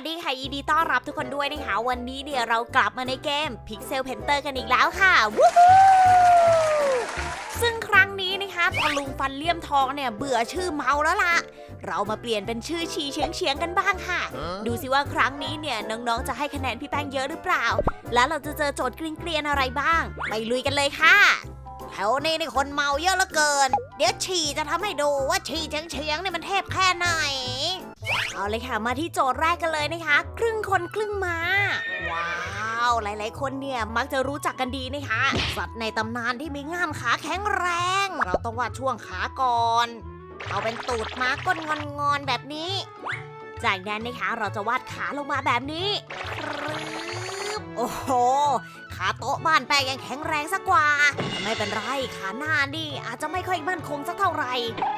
วัสดีค่ะยินดีต้อนรับทุกคนด้วยนะคะวันนี้เนี่ยเรากลับมาในเกม Pixel Painter กันอีกแล้วค่ะวู้ฮู้ซึ่งครั้งนี้นะคะตะลุงฟันเลี่ยมทองเนี่ยเบื่อชื่อเมาแล้วล่ะ เรามาเปลี่ยนเป็นชื่อชีเฉียงเฉียงๆกันบ้างค่ะ ดูสิว่าครั้งนี้เนี่ยน้องๆจะให้คะแนนพี่แป้งเยอะหรือเปล่า แล้วเราจะเจอโจทย์เกรียนๆอะไรบ้าง ไปลุยกันเลยค่ะแถวนี้นี่คนเมาเยอะเหลือเกิน เดี๋ยวฉี่จะทำให้ดูว่าฉี่เฉียงเฉียงๆเนี่ยมันเทพแค่ไหน เอาเลยค่ะมาที่โจทย์แรกกันเลยนะคะ ครึ่งคนครึ่งม้า ว้าว หลายๆ คนเนี่ยมักจะรู้จักกันดีนะคะ สัตว์ในตำนานที่มีง่ามขาแข็งแรง เราต้องวาดช่วงขาก่อน เอาเป็นตูดม้าก้นงอนๆแบบนี้ จากนั้นนะคะเราจะวาดขาลงมาแบบนี้โอ้โห ขาโต๊ะบ้านแป้งยังแข็งแรงสักกว่า ไม่เป็นไรขาหน้านี่อาจจะไม่ค่อยมั่นคงสักเท่าไหร่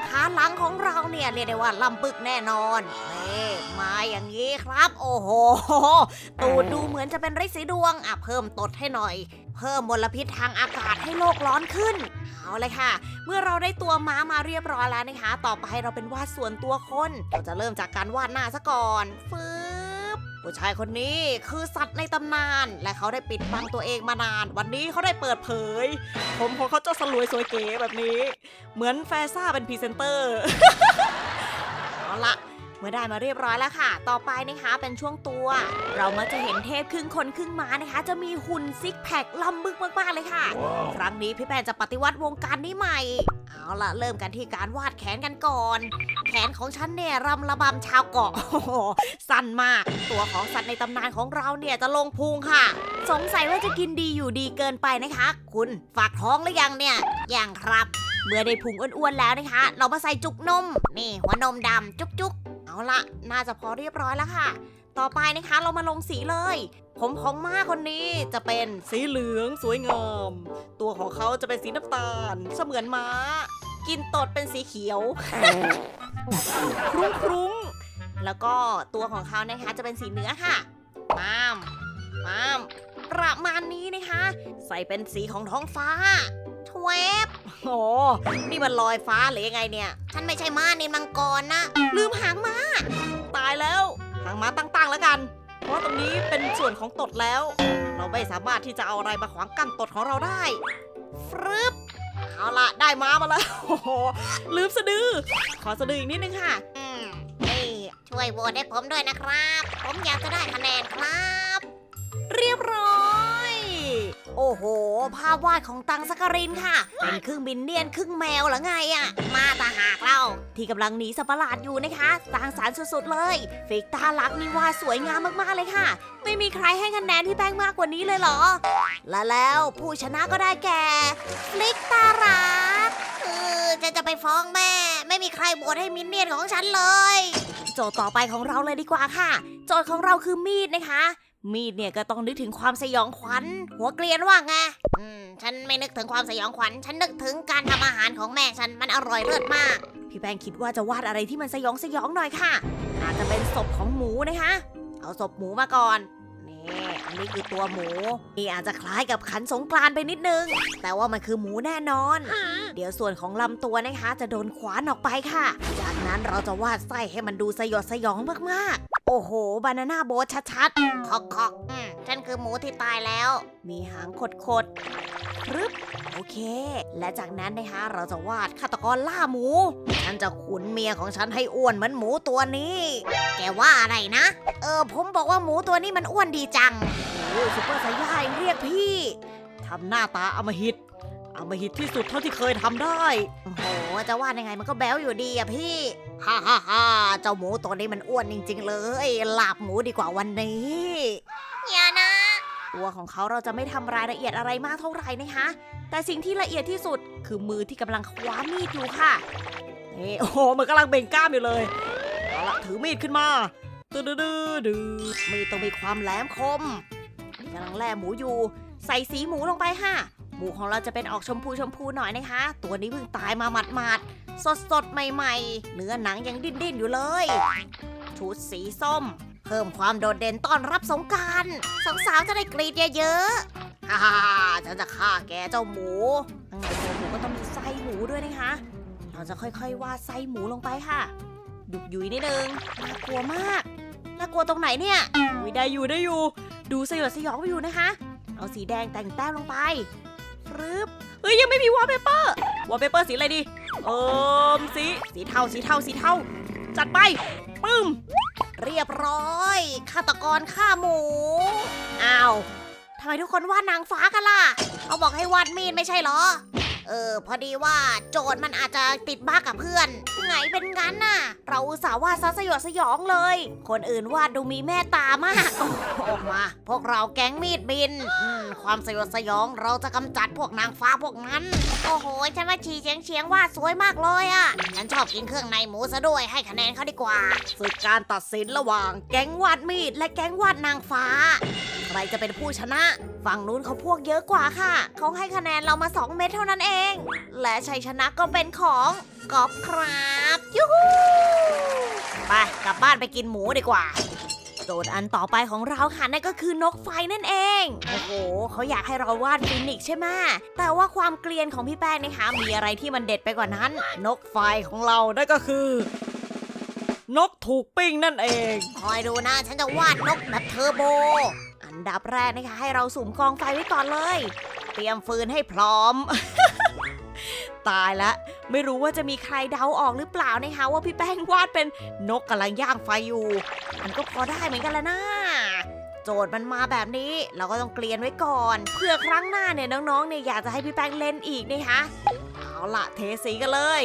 ขาหลังของเราเนี่ยเรียกได้ว่าลำปึกแน่นอนนี่มาอย่างนี้ครับ โอ้โห ตูดดูเหมือนจะเป็นไรสีดวงอะเพิ่มตดให้หน่อย เพิ่มมลพิษทางอากาศให้โลกร้อนขึ้นเอาเลยค่ะ เมื่อเราได้ตัวม้ามาเรียบร้อยแล้วนะคะ ต่อไปเราเป็นวาดส่วนตัวคน เราจะเริ่มจากการวาดหน้าซะก่อนฟืบ ผู้ชายคนนี้คือสัตว์ในตำนาน และเขาได้ปิดบังตัวเองมานาน วันนี้เขาได้เปิดเผย ผมของเขาจะสลวยสวยเก๋แบบนี้ เหมือนแฟซ่าเป็นพรีเซนเตอร์ เอาละ เมื่อได้มาเรียบร้อยแล้วค่ะ ต่อไปนะคะเป็นช่วงตัว เรามักจะเห็นเทพครึ่งคนครึ่งม้านะคะ จะมีหุ่นซิกแพคลำบึกมากๆเลยค่ะครั้งนี้พี่แปนจะปฏิวัติวงการนี้ใหม่ เอาล่ะเริ่มกันที่การวาดแขนกันก่อน แขนของฉันเนี่ยรำระบำชาวเกาะโอ้โหสั้นมาก ตัวของสัตว์ในตำนานของเราเนี่ยจะลงพุงค่ะ สงสัยว่าจะกินดีอยู่ดีเกินไปนะคะ คุณฝากท้องหรือยังเนี่ยยังครับเมื่อได้พุงอ้วนๆแล้วนะคะ เรามาใส่จุกนม นี่หัวนมดำจุกๆเอา ละน่าจะพอเรียบร้อยแล้วค่ะ ต่อไปนะคะเรามาลงสีเลย ผมของม้าคนนี้จะเป็นสีเหลืองสวยงาม ตัวของเขาจะเป็นสีน้ำตาล เสมือนม้า กินตดเป็นสีเขียว ครุ้งครุ้งแล้วก็ตัวของเขานะคะจะเป็นสีเนื้อค่ะมามมามประมาณนี้นะคะ ใส่เป็นสีของท้องฟ้า ทวบโอ้นี่มันลอยฟ้าหรือยังไงเนี่ย ฉันไม่ใช่ม้านินมังกรนะ ลืมหางม้า ตายแล้ว หางม้าตั้งๆแล้วกัน เพราะว่าตรงนี้เป็นส่วนของตดแล้ว เราไม่สามารถที่จะเอาอะไรมาขวางกั้นตดของเราได้ ฟรึบเอาละได้ม้ามาแล้วโอ้โหลืมสะดือ ขอสะดืออีกนิดนึงค่ะ อืมนี่ช่วยโหวตให้ผมด้วยนะครับ ผมอยากจะได้คะแนนครับ เรียบร้อยโอ้โห ภาพวาดของตังสกรินค่ะ เป็นครึ่งบินเนียนครึ่งแมวหรือไงอะมาตาหากเรา ที่กำลังหนีสัตว์ประหลาดอยู่นะคะสร้างสารรค์สุดๆเลยฟิกตาลักนี่วาดสวยงามมากๆเลยค่ะ ไม่มีใครให้คะแนนพี่แป้งมากกว่านี้เลยเหรอ และแล้วผู้ชนะก็ได้แก่ฟลิกตาลักเออจะจะไปฟ้องแม่ ไม่มีใครโหวตให้มินเนียนของฉันเลย โจทย์ต่อไปของเราเลยดีกว่าค่ะ โจทย์ของเราคือมีดนะคะ มีดเนี่ยก็ต้องนึกถึงความสยองขวัญ หัวเกรียนว่าไง อืม ฉันไม่นึกถึงความสยองขวัญ ฉันนึกถึงการทำอาหารของแม่ฉัน มันอร่อยเลิศมาก พี่แป้งคิดว่าจะวาดอะไรที่มันสยองสยองหน่อยค่ะ อาจจะเป็นศพของหมูนะคะ เอาศพหมูมาก่อนนี่ อันนี้คือตัวหมูนี่อาจจะคล้ายกับขันสงกรานไปนิดนึง แต่ว่ามันคือหมูแน่นอน เดี๋ยวส่วนของลำตัวนะคะ จะโดนขวานออกไปค่ะ จากนั้นเราจะวาดไส้ให้มันดูสยดสยองมากๆ โอ้โห บานาน่าโบชัดๆคอกคอกอืมฉันคือหมูที่ตายแล้ว มีหางขดขดๆรึบ โอเค และจากนั้นนะคะเราจะวาดฆาตกรล่าหมู ฉันจะขุนเมียของฉันให้อ้วนเหมือนหมูตัวนี้ แกว่าอะไรนะ เออผมบอกว่าหมูตัวนี้มันอ้วนดีจังโอ้ยซุปเปอร์สายายเรียกพี่ทำหน้าตาอมหิตอมหิตที่สุดเท่าที่เคยทำได้โอ้โหจะว่ายังไงมันก็แบ้วอยู่ดีอะพี่ฮ่าฮ่าฮ่าเจ้าหมูตัวนี้มันอ้วนจริง ๆ เลยลาบหมูดีกว่าวันนี้อย่านะ ตัวของเขาเราจะไม่ทำรายละเอียดอะไรมากเท่าไหร่นะคะ แต่สิ่งที่ละเอียดที่สุดคือมือที่กำลังคว้ามีดอยู่ค่ะนี่โอ้โหมันกำลังเบ่งกล้ามอยู่เลยเอาละถือมีดขึ้นมาดื้อดื้อดื้อดื้อมีดต้องมีความแหลมคมกำลังแล่หมูอยู่ ใส่สีหมูลงไปค่ะ หมูของเราจะเป็นออกชมพูชมพูหน่อยนะคะ ตัวนี้เพิ่งตายมาหมาดหมาดสดสดใหม่ๆ เนื้อหนังยังดิ้นดิ้นๆอยู่เลย ชุดสีส้ม เพิ่มความโดดเด่นต้อนรับสงการสาวๆจะได้กรีดเยอะๆ ฮ่าฮ่าฉันจะฆ่าแกเจ้าหมูข้งในตัวหมูก็ต้องมีไส้หมูด้วยนะคะ เราจะค่อยๆวาดไส้หมูลงไปค่ะดุกยุยนิดนึงน่ากลัวมากน่ากลัวตรงไหนเนี่ยอุ๊ยได้อยู่ได้อยู่ ดูสยดสยองไปอยู่นะคะ เอาสีแดงแต่งแต้มลงไปรึบเฮ้ยยังไม่มีวอลเปเปอร์วอลเปเปอร์สีอะไรดีเอิมสีสีเทาสีเทาสีเทาจัดไปปึ้มเรียบร้อยฆาตกรฆ่าหมูอ้าว ทำไมทุกคนวาดนางฟ้ากันล่ะ เขาบอกให้วาดมีดไม่ใช่เหรอ เออ พอดีว่าโจทย์มันอาจจะติดบ้ากับเพื่อน ไงเป็นงั้นน่ะ เราอุตส่าห์วาดซะสยดสยองเลย คนอื่นวาดดูมีแม่ตามาก ออกมา พวกเราแก๊งมีดบินอืมความสยดสยองเราจะกำจัดพวกนางฟ้าพวกนั้น โอ้โห ฉันว่าชีเฉียงเฉียงวาดสวยมากเลยอะฉันชอบกินเครื่องในหมูซะด้วยให้คะแนนเขาดีกว่าศึกการตัดสินระหว่างแก๊งวาดมีดและแก๊งวาดนางฟ้า ใครจะเป็นผู้ชนะ ฝั่งนู้นเขาพวกเยอะกว่าค่ะ เขาให้คะแนนเรามา 2 เม็ดเท่านั้นเอง และชัยชนะก็เป็นของกอบครับยูฮูไปกลับบ้านไปกินหมูดีกว่าโจทย์อันต่อไปของเราค่ะนั่นก็คือนกไฟนั่นเอง โอ้โหเขาอยากให้เราวาดฟินิกใช่ไหมแต่ว่าความเกลียนของพี่แป้งนะคะมีอะไรที่มันเด็ดไปกว่านั้น นกไฟของเรานั่นก็คือ นกถูกปิ้งนั่นเอง คอยดูนะ ฉันจะวาดนกแบบเทอร์โบ อันดับแรกนะคะ ให้เราสุ่มกองไฟไว้ก่อนเลย เตรียมฟืนให้พร้อม ตายละ ไม่รู้ว่าจะมีใครเดาออกหรือเปล่านะคะว่าพี่แป้งวาดเป็นนกกำลังย่างไฟอยู่ มันก็พอได้เหมือนกันละนะโจทย์มันมาแบบนี้เราก็ต้องเกลียนไว้ก่อนเพื่อครั้งหน้าเนี่ยน้องๆเนี่ยอยากจะให้พี่แป้งเล่นอีกนะคะเอาละเทสีกันเลย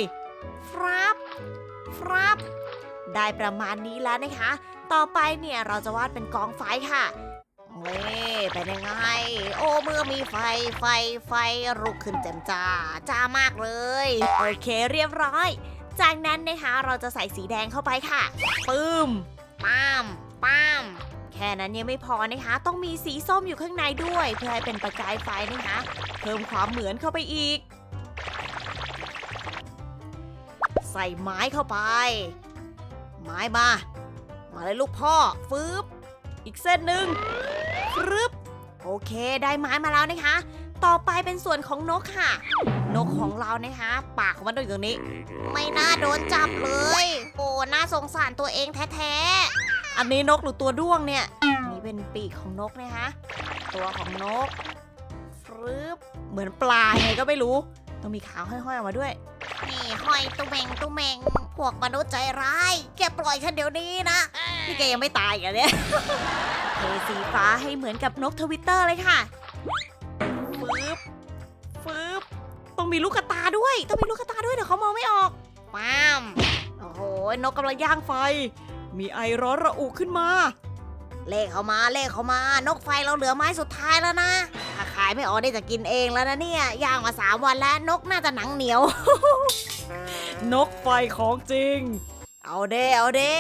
ฟรับฟรับได้ประมาณนี้แล้วนะคะ ต่อไปเนี่ยเราจะวาดเป็นกองไฟค่ะ เว้เป็นยังไง โอ้เมื่อมีไฟไฟไฟลุกขึ้นแจ่มจ้าจ้ามากเลย โอเคเรียบร้อย จากนั้นนะคะเราจะใส่สีแดงเข้าไปค่ะปึ้มป้ามป้ามแค่นั้นยังไม่พอนะคะ ต้องมีสีส้มอยู่ข้างในด้วย เพื่อให้เป็นประกายไฟนะคะ เพิ่มความเหมือนเข้าไปอีก ใส่ไม้เข้าไป ไม้มา มาเลยลูกพ่อฟืบอีกเส้นหนึ่ง ฟืบโอเค ได้ไม้มาแล้วนะคะ ต่อไปเป็นส่วนของนกค่ะ นกของเรานะคะ ปากของมันอยู่ตรงนี้ ไม่น่าโดนจับเลย โอ้น่าสงสารตัวเองแท้ๆ อันนี้นกหรือตัวด้วงเนี่ยนี่เป็นปีกของนกนะคะ ตัวของนกฟืบเหมือนปลาไงก็ไม่รู้ ต้องมีขาวห้อยๆออกมาด้วย นี่ห้อยตุ้มเมงตุ้มเมงพวกมนุษย์ใจร้าย แกปล่อยฉันเดี๋ยวนี้นะนี่แกยังไม่ตายกันเนี่ย เทสีฟ้าให้เหมือนกับนกทวิตเตอร์เลยค่ะฟืบฟืบต้องมีลูกกระตาด้วย ต้องมีลูกกระตาด้วยเดี๋ยวเขามองไม่ออกป้ามโอ้โหนกกำลังย่างไฟ มีไอร้อนระอุขึ้นมา เลขเขามาเลขเขามา นกไฟเราเหลือไม้สุดท้ายแล้วนะถ้าขายไม่ออกได้จะกินเองแล้วนะเนี่ยย่างมาสามวันแล้วนกน่าจะหนังเหนียวนกไฟของจริง เอาเด้เอาเด้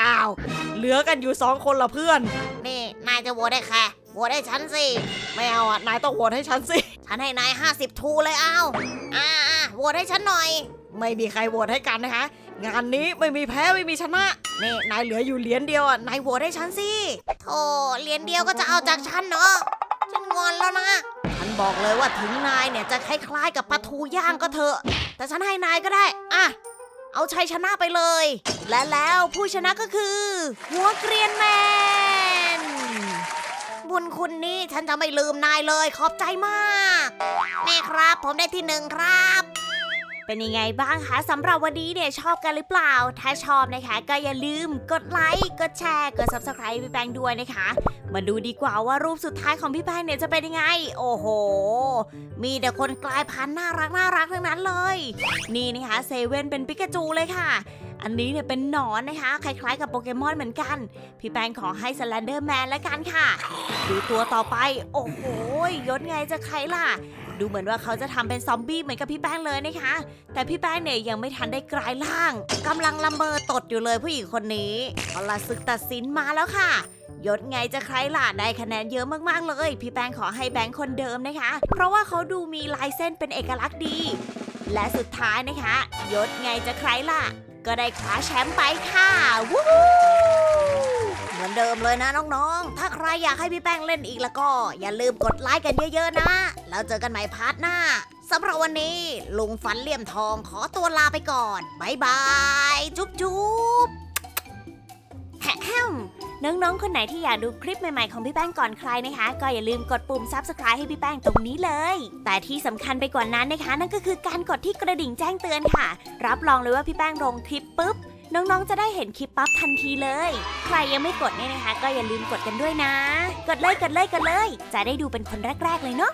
อ้าว เหลือกันอยู่สองคนละเพื่อน นี่ นายจะโหวตได้แค่โหวตให้ฉันสิ ไม่เอาอะ นายต้องโหวตให้ฉันสิ ฉันให้นาย50 ทูเลยเอาอ่าอ่าโหวตให้ฉันหน่อย ไม่มีใครโหวตให้กันนะคะ งานนี้ไม่มีแพ้ไม่มีชนะ นี่ นายเหลืออยู่เหรียญเดียวอะ นายโหวตให้ฉันสิโธ่เหรียญเดียวก็จะเอาจากฉันเนาะ ฉันงอนแล้วนะ ฉันบอกเลยว่าถึงนายเนี่ยจะคล้ายๆกับปลาทูย่างก็เถอะ แต่ฉันให้นายก็ได้ อะ เอาชัยชนะไปเลย และแล้วผู้ชนะก็คือ หัวเกรียนแมน บุญคุณนี่ฉันจะไม่ลืมนายเลยขอบใจมาก แม่ครับผมได้ที่หนึ่งครับ เป็นยังไงบ้างคะสำหรับวันนี้เนี่ยชอบกันหรือเปล่า ถ้าชอบนะคะ ก็อย่าลืมกดไลค์กดแชร์กด subscribe พี่แป้งด้วยนะคะ มาดูดีกว่าว่ารูปสุดท้ายของพี่แป้งเนี่ยจะเป็นยังไง โอ้โห มีแต่คนกลายพันธุ์น่ารักน่ารักทั้งนั้นเลย นี่นะคะเซเว่นเป็นปิกาจูเลยค่ะอันนี้เนี่ยเป็นหนอนนะคะ คล้ายๆกับโปเกมอนเหมือนกัน พี่แปงขอให้สแลนเดอร์แมนแล้วกันค่ะ ดูตัวต่อไป โอ้โหยศไงจะใครล่ะ ดูเหมือนว่าเขาจะทำเป็นซอมบี้เหมือนกับพี่แป้งเลยนะคะ แต่พี่แป้งเนี่ยยังไม่ทันได้กลายร่างกำลังละเมอตดอยู่เลยผู้หญิงคนนี้เอาละศึกตัดสินมาแล้วค่ะยศไงจะใครล่ะได้คะแนนเยอะมากๆเลย พี่แป้งขอให้แบงค์คนเดิมนะคะ เพราะว่าเขาดูมีลายเส้นเป็นเอกลักษณ์ดี และสุดท้ายนะคะ ยศไงจะใครล่ะ ก็ได้คว้าแชมป์ไปค่ะวู้เหมือนเดิมเลยนะน้องๆ ถ้าใครอยากให้พี่แป้งเล่นอีกแล้วก็ อย่าลืมกดไลค์กันเยอะๆนะ แล้วเจอกันใหม่พาร์ทหน้าสำหรับวันนี้ลุงฟันเหลี่ยมทองขอตัวลาไปก่อนบายบาย จุ๊บจุ๊บแฮมน้องๆ คนไหนที่อยากดูคลิปใหม่ๆ ของพี่แป้งก่อนใครนะคะ ก็อย่าลืมกดปุ่ม subscribe ให้พี่แป้งตรงนี้เลย แต่ที่สำคัญไปกว่านั้นนะคะ นั่นก็คือการกดที่กระดิ่งแจ้งเตือนค่ะ รับรองเลยว่าพี่แป้งลงคลิปปุ๊บ น้องๆ จะได้เห็นคลิปปั๊บทันทีเลย ใครยังไม่กดเนี่ยนะคะ ก็อย่าลืมกดกันด้วยนะ กดเลยกดเลยกดเลย จะได้ดูเป็นคนแรก ๆ เลยเนาะ